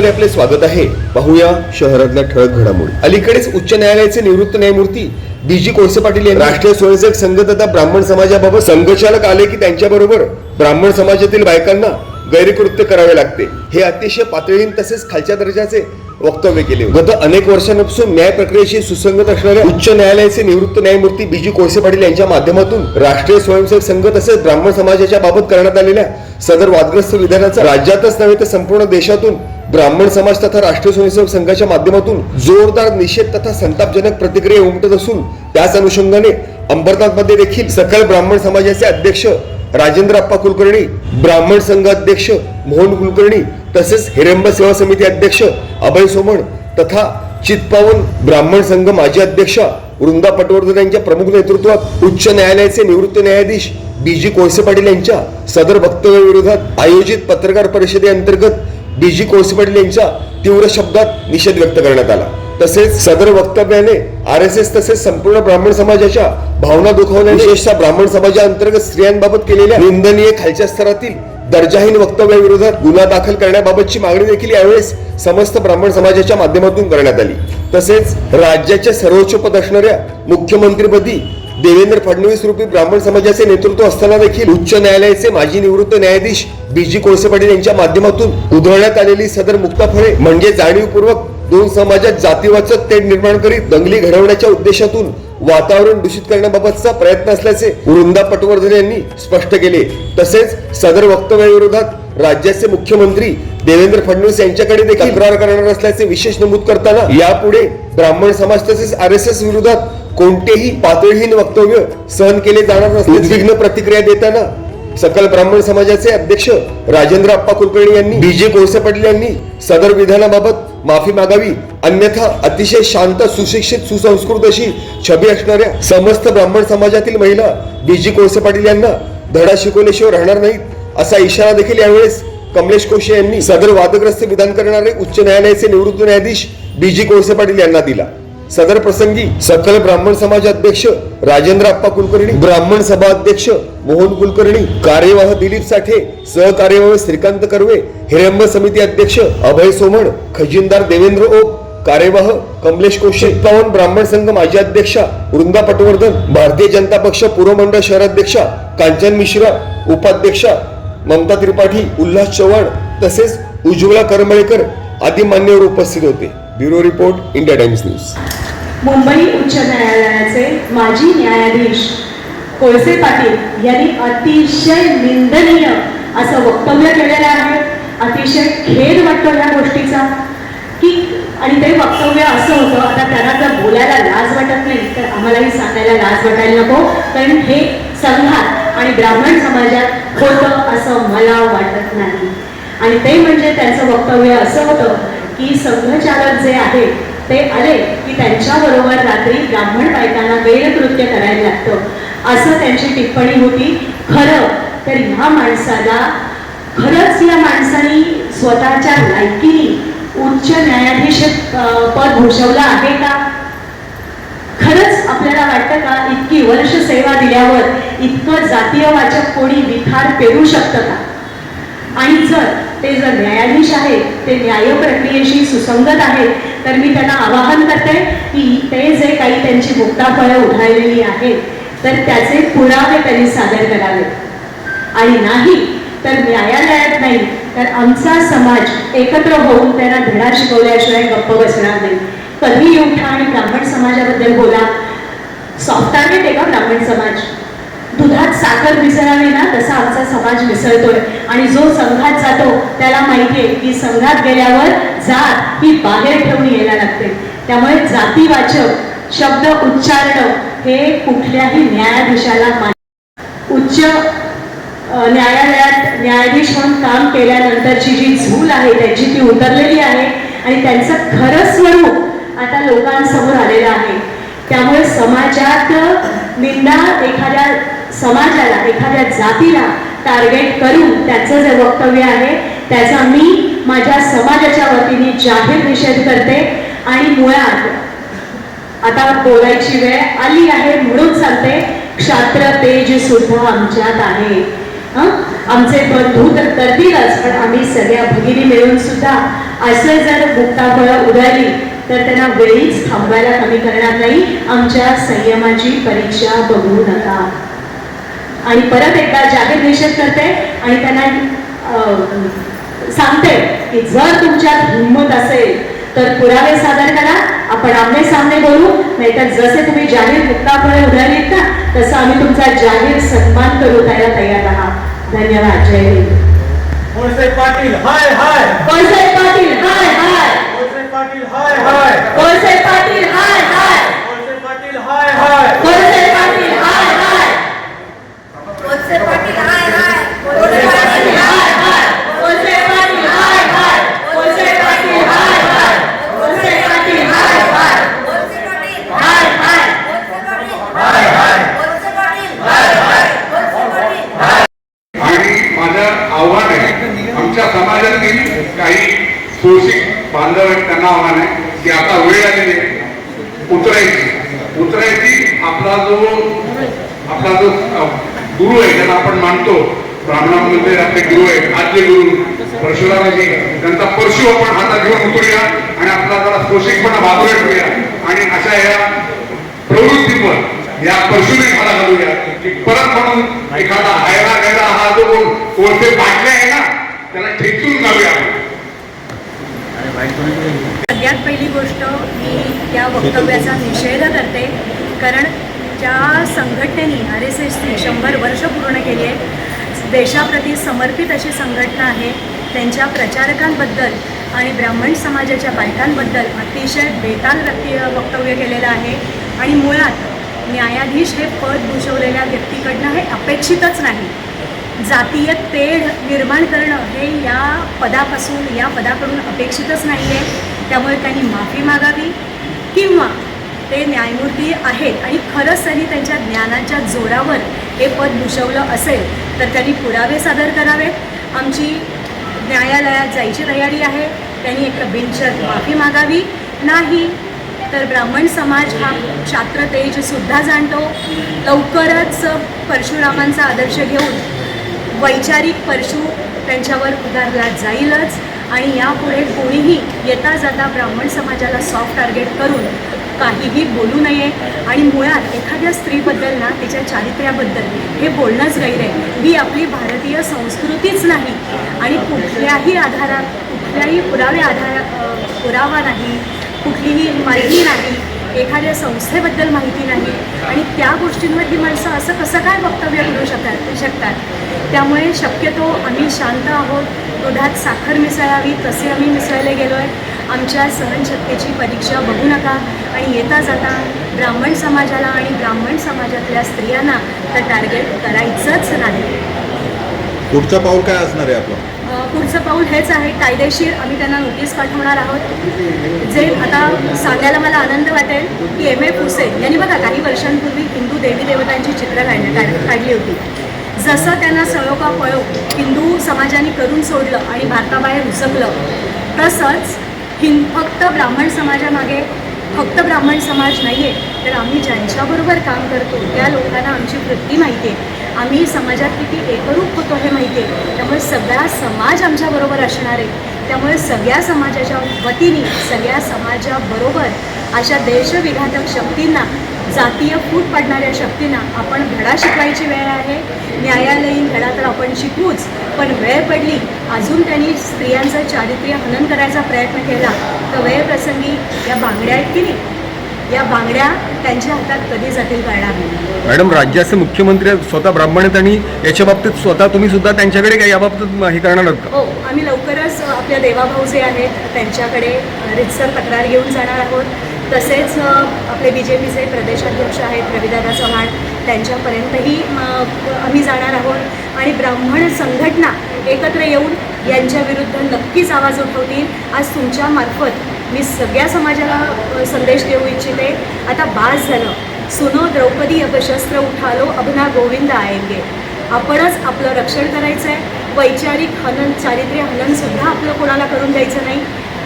मध्ये आपले स्वागत आहे. पाहूया शहरातल्या ठळक घडामोडी. अलीकडेच उच्च न्यायालयाचे निवृत्त न्यायमूर्ती डी जी कोळसे पाटील यांनी राष्ट्रीय स्वयंसेवक संघ तथा ब्राह्मण समाजाबाबत संघचालक आले की त्यांच्याबरोबर ब्राह्मण समाजातील बायकांना गैरकृत्य करावे लागते. हे अतिशय पातळीन तसेच खालच्या दर्जाचे वक्तव्य केले गत अनेक वर्षांपासून न्याय प्रक्रियेशी सुसंगत असणाऱ्या उच्च न्यायालयाचे निवृत्त न्यायमूर्ती बी जी कोळसे पाटील यांच्या माध्यमातून राष्ट्रीय स्वयंसेवक संघ तसेच ब्राह्मण समाजाच्या बाबत करण्यात आलेल्या सदर वादग्रस्त विधानाचा राज्यातच नव्हे तर संपूर्ण देशातून ब्राह्मण समाज तथा राष्ट्रीय स्वयंसेवक संघाच्या माध्यमातून जोरदार निषेध तथा संतापजनक प्रतिक्रिया उमटत असून त्याच अनुषंगाने अंबरनाथमध्ये देखील सकल ब्राह्मण समाजाचे अध्यक्ष राजेंद्र अप्पा कुलकर्णी ब्राह्मण संघ अध्यक्ष मोहन कुलकर्णी तसेच हिरंब सेवा समिती अध्यक्ष अभय सोमण तथा चितपावन ब्राह्मण संघ माजी अध्यक्षा वृंदा पटवर्धन यांच्या प्रमुख नेतृत्वात उच्च न्यायालयाचे निवृत्त न्यायाधीश बी जी कोळसे पाटील यांच्या सदर वक्तव्याविरोधात आयोजित पत्रकार परिषदेअंतर्गत डी जी कोळसे पाटील तीव्र शब्दात निषेध व्यक्त करण्यात आला. तसेच सदर वक्तव्याने आर एस एस तसेच संपूर्ण ब्राह्मण समाजाच्या भावना दुखावल्या विशेषतः ब्राह्मण समाजाअंतर्गत स्त्रियांबाबत केलेल्या निंदनीय खालच्या स्तरातील दर्जाहीन वक्तव्याविरोधात गुन्हा दाखल करण्याबाबतची मागणी देखील यावेळेस समस्त ब्राह्मण समाजाच्या माध्यमातून करण्यात आली. तसेच राज्याच्या सर्वोच्च पद असणाऱ्या मुख्यमंत्रीपदी देवेंद्र फडणवीस रूपी ब्राह्मण समाजाचे नेतृत्व असताना देखील उच्च न्यायालयाचे माजी निवृत्त न्यायाधीश बी जी कोळसे पाटील यांच्या माध्यमातून उधळण्यात आलेली सदर मुक्ताफळे म्हणजे जाणीवपूर्वक दोन समाजात जातीवाचक तेढ निर्माण करीत दंगली घडवण्याच्या उद्देशातून वातावरण दूषित करण्याबाबतचा प्रयत्न असल्याचे वृंदा पटवर्धन यांनी स्पष्ट केले. तसेच सदर वक्तव्याविरोधात राज्याचे मुख्यमंत्री देवेंद्र फडणवीस यांच्याकडे देखील तक्रार करणार असल्याचे विशेष नमूद करताना यापुढे ब्राह्मण समाज तसेच आर एस एस विरोधात कोणतेही पातळीहीन वक्तव्य सहन केले जाणार नसल्याची उद्विग्न प्रतिक्रिया देताना सकल ब्राह्मण समाजाचे अध्यक्ष राजेंद्र अप्पा कुलकर्णी यांनी डीजे कोळसे पाटील यांनी सदर विधानाबाबत माफी मागावी अन्यथा अतिशय शांत सुशिक्षित सुसंस्कृत अशी छबी असणाऱ्या समस्त ब्राह्मण समाजातील महिला डीजी कोळसे पाटील यांना धडा शिकवल्याशिवाय राहणार नाहीत असा इशारा देखील यावेळेस कमलेश कोशे यांनी सदर वादग्रस्त विधान करणारे उच्च न्यायालयाचे निवृत्त न्यायाधीश डीजी कोळसे पाटील यांना दिला. सदर प्रसंगी सकल ब्राह्मण समाज अध्यक्ष राजेंद्र अप्पा कुलकर्णी ब्राह्मण सभा अध्यक्ष मोहन कुलकर्णी कार्यवाह दिलीप साठे सहकार्यवाह श्रीकांत कर्वे हिरंब समिती अध्यक्ष अभय सोमण खजिनदार देवेंद्र ओक कार्यवाह कमलेश कोशे पवन ब्राह्मण संघ माजी अध्यक्षा वृंदा पटवर्धन भारतीय जनता पक्ष पूर्व मंडळ शहराध्यक्षा कांचन मिश्रा उपाध्यक्षा ममता त्रिपाठी उल्हास चव्हाण तसेच उज्ज्वला करमळेकर आदी मान्यवर उपस्थित होते. Bureau report India Times news. Mumbai उच्च न्यायालयाचे माजी न्यायाधीश कोळसे पाटील यांनी अतिशय निंदनीय असं वक्तव्य केलेलं आहे. अतिशय खेद वाटतो या गोष्टीचा. की आणि ते वक्तव्य असं होतं आता त्यांना जर बोलायला लाज वाटत नाही तर आम्हालाही सांगायला लाज वाटायला नको. कारण हे संघात आणि ब्राह्मण समाजात होतं असं मला वाटत नाही. आणि ते म्हणजे त्यांचं वक्तव्य असं होतं की संघचालक जे आहे ते आले की त्यांच्याबरोबर रात्री ब्राह्मण बायकांना गैरकृत्य करायला लागतं. असं त्यांची टिप्पणी होती. खरं तर ह्या माणसाला खरंच या माणसानी स्वतःच्या लायकीने उच्च न्यायाधीश पद भूषवलं आहे का? खरंच आपल्याला वाटतं का? इतकी वर्ष सेवा दिल्यावर इतकं जातीय वाचक कोणी विखार पेरू शकतं का? आणि जर ते जर न्यायाधीश आहेत ते न्याय प्रक्रियेशी सुसंगत आहेत तर मी त्यांना आवाहन करते की ते जे काही त्यांची मुक्ताफळं उधळलेली आहेत तर त्याचे पुरावे त्यांनी सादर करावे. आणि नाही तर न्यायालयात नाही तर आमचा समाज एकत्र होऊन त्यांना धडा शिकवल्याशिवाय गप्प बसणार नाही. कधी उठा आणि ब्राह्मण समाजाबद्दल बोला. सॉफ्ट टार्गेट आहे का ब्राह्मण समाज? साखर मिसळावी ना तसा आमचा समाज मिसळतोय. आणि जो संघात जातो त्याला माहितीये की संघात गेल्यावर जात ही बाहेर ठेवून यायला लागते. त्यामुळे जातीवाचक शब्द उच्चारणं हे कुठल्याही न्यायाधीशाला उच्च न्यायालयात न्यायाधीश म्हणून काम केल्यानंतरची जी झूल आहे त्याची ती उतरलेली आहे. आणि त्यांचं खरं स्वरूप आता लोकांसमोर आलेलं आहे. त्यामुळे समाजात निंदा एखाद्या समाजाला एखाद्या जातीला टार्गेट करून त्याचं जे वक्तव्य आहे त्याचा मी माझ्या समाजाच्या वतीने जाहीर निषेध करते. आणि मुळात आता बोलायची वेळ आली आहे म्हणून सांगते क्षात्र तेज सुद्धा आमच्यात आहे. आमचे बंधू तर करतीलच पण आम्ही सगळ्या भगिनी मिळून सुद्धा असं जर मुक्ताफळं उडाली तर त्यांना वेळीच थांबायला कमी करणार नाही. आमच्या संयमाची परीक्षा बघू नका. आणि परत एकदा जाहीर निषेध करते आणि त्यांना सांगते की जर तुमच्यात हिंमत असेल तर पुरावे सादर करा. आपण आमने सामने बोलू. नाहीतर जसे तुम्ही जाहीर मुक्ताफळे उधळलीत ना तसं आम्ही तुमचा जाहीर सन्मान करू द्यायला तयार आहात धन्यवाद. जय हिंद. पाटील हाय हाय. पाटील हाय हाय. पाटील हाय हाय. कोळसे पाटील हाय हाय. कोळसे पाटील हाय हाय कोळसे पाटील हाय हाय कोणसे पाटील हाय हाय कोळसे पाटील हाय हाय कोळसे पाटील हाय हाय कोळसे पाटील हाय हाय कोळसे पाटील हाय हाय कोणसे पाटील हाय हाय कोणसे पाटील हाय हाय कोणसे पाटील हाय हाय कोणसे पाटील आणि माझं आव्हान आहे आमच्या समाजातील काही तुळशी बांधव आहेत त्यांना आव्हान आहे की आता वेळ आलेली आहे. उतरायची. उतरायची आपला जो आपला जो गुरु आहे ज्याला आपण मानतो ब्राह्मणामध्ये आपले गुरु आहेत आदले गुरु परशुरामाजी त्यांचा परशु आपण हातात घेऊन उतरूया आणि आपला जरा शोषिकपणा बाजूला ठेवूया. आणि अशा या प्रवृत्तीवर या परशुने मला घालूया की परत म्हणून एखादा हायरा गेला हा जो कोणते बाटले आहे ना त्याला ठेचून घालूया आपण. सगळ्यात पहिली गोष्ट मी त्या वक्तव्याचा निषेध करते. कारण ज्या संघटनेने आर एस एसने शंभर वर्ष पूर्ण केली आहे देशाप्रती समर्पित अशी संघटना आहे त्यांच्या प्रचारकांबद्दल आणि ब्राह्मण समाजाच्या बायकांबद्दल अतिशय बेताल व्यक्ती वक्तव्य केलेलं आहे. आणि मुळात न्यायाधीश हे पद भूषवलेल्या व्यक्तीकडनं हे अपेक्षितच नाही. जातीय तेढ निर्माण करणं हे या पदापासून या पदाकडून अपेक्षितच नाही आहे त्यामुळे त्यांनी माफी मागावी किंवा ते न्यायमूर्ती आहेत आणि खरंच त्यांनी त्यांच्या ज्ञानाच्या जोरावर हे पद भूषवलं असेल तर त्यांनी पुरावे सादर करावेत. आमची न्यायालयात जायची तयारी आहे. त्यांनी एक बिनशर्त माफी मागावी. नाही तर ब्राह्मण समाज हा क्षात्र तेजसुद्धा जाणतो. लवकरच परशुरामांचा आदर्श घेऊन वैचारिक परशु त्यांच्यावर उदारला जाईलच. आणि यापुढे कोणीही येता जाता ब्राह्मण समाजाला सॉफ्ट टार्गेट करून काहीही बोलू नये. आणि मुळात एखाद्या स्त्रीबद्दल ना तिच्या चारित्र्याबद्दल हे बोलणंच गैर आहे. ही आपली भारतीय संस्कृतीच नाही. आणि कुठल्याही आधारात कुठल्याही पुरावे आधार पुरावा नाही कुठलीही माहिती नाही एखाद्या संस्थेबद्दल माहिती नाही. आणि त्या गोष्टींवर ही माणसं असं कसं काय वक्तव्य करू शकतात शकतात? त्यामुळे शक्यतो आम्ही शांत आहोत. दुधात साखर मिसळावी तसे आम्ही मिसळले गेलो आहे आमच्या सहनशक्तीची परीक्षा बघू नका. आणि येता जाता ब्राह्मण समाजाला आणि ब्राह्मण समाजातल्या स्त्रियांना तर टार्गेट करायचंच नाही. पुढचं पाऊल काय असणार आहे आपलं? पुढचं पाऊल हेच आहे. कायदेशीर आम्ही त्यांना नोटीस पाठवणार आहोत. जे आता सांगायला मला आनंद वाटेल की एम ए फुसे यांनी बघा काही वर्षांपूर्वी हिंदू देवी देवतांची चित्र काढ काढ- काढली होती. जसं त्यांना सळोकापळो हिंदू समाजाने करून सोडलं आणि भारताबाहेर उचकलं तसंच हिं फक्त ब्राह्मण समाजामागे फक्त ब्राह्मण समाज नाही आहे तर आम्ही ज्यांच्याबरोबर काम करतो त्या लोकांना आमची वृत्ती माहिती आहे आम्ही समाजात किती एकरूप होतो हे माहिती आहे त्यामुळे सगळा समाज आमच्याबरोबर असणार आहे. त्यामुळे सगळ्या समाजाच्या वतीने सगळ्या समाजाबरोबर अशा देशविघातक शक्तींना जातीय फूट पडणाऱ्या शक्तींना आपण धडा शिकवायची वेळ आहे. न्यायालयीन धडा तर आपण शिकवूच पण वेळ पडली अजून त्यांनी स्त्रियांचं चारित्र्य हनन करायचा प्रयत्न केला तर वेळप्रसंगी या बांगड्या आहेत की नाही? या बांगड्या त्यांच्या हातात कधी जातील कळणार नाही. मॅडम राज्याचे मुख्यमंत्री स्वतः ब्राह्मण आहेत आणि याच्या बाबतीत स्वतः तुम्ही सुद्धा त्यांच्याकडे काय याबाबतीत हे करणार आहात हो आम्ही लवकरच आपल्या देवाभाऊ जे आहेत त्यांच्याकडे रितसर तक्रार घेऊन जाणार आहोत. तसेच आपले बी जे पीचे प्रदेशाध्यक्ष आहेत रविदादा चव्हाण. त्यांच्यापर्यंतही आम्ही जाणार आहोत. आणि ब्राह्मण संघटना एकत्र येऊन यांच्याविरुद्ध नक्कीच आवाज उठवतील. आज तुमच्या मार्फत मी सगळ्या समाजाला संदेश देऊ इच्छिते. आता बास झालं. सुनो द्रौपदी अपशस्त्र उठालो अभना गोविंद आएंगे. आपणच आपलं रक्षण करायचं आहे वैचारिक हनन चारित्र्य हननसुद्धा आपलं कोणाला करून द्यायचं नाही.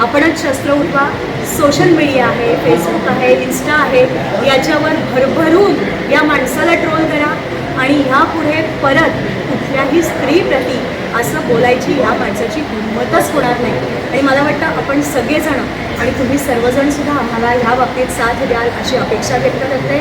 आपणच शस्त्र उठवा. सोशल मीडिया आहे फेसबुक आहे इन्स्टा आहे याच्यावर भरभरून या माणसाला ट्रोल करा आणि ह्यापुढे परत कुठल्याही स्त्रीप्रती असं बोलायची ह्या माणसाची हिंमतच होणार नाही. आणि मला वाटतं आपण सगळेजण आणि तुम्ही सर्वजण सुद्धा आम्हाला ह्या बाबतीत साथ द्याल अशी अपेक्षा व्यक्त करते.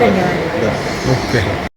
धन्यवाद. ओके.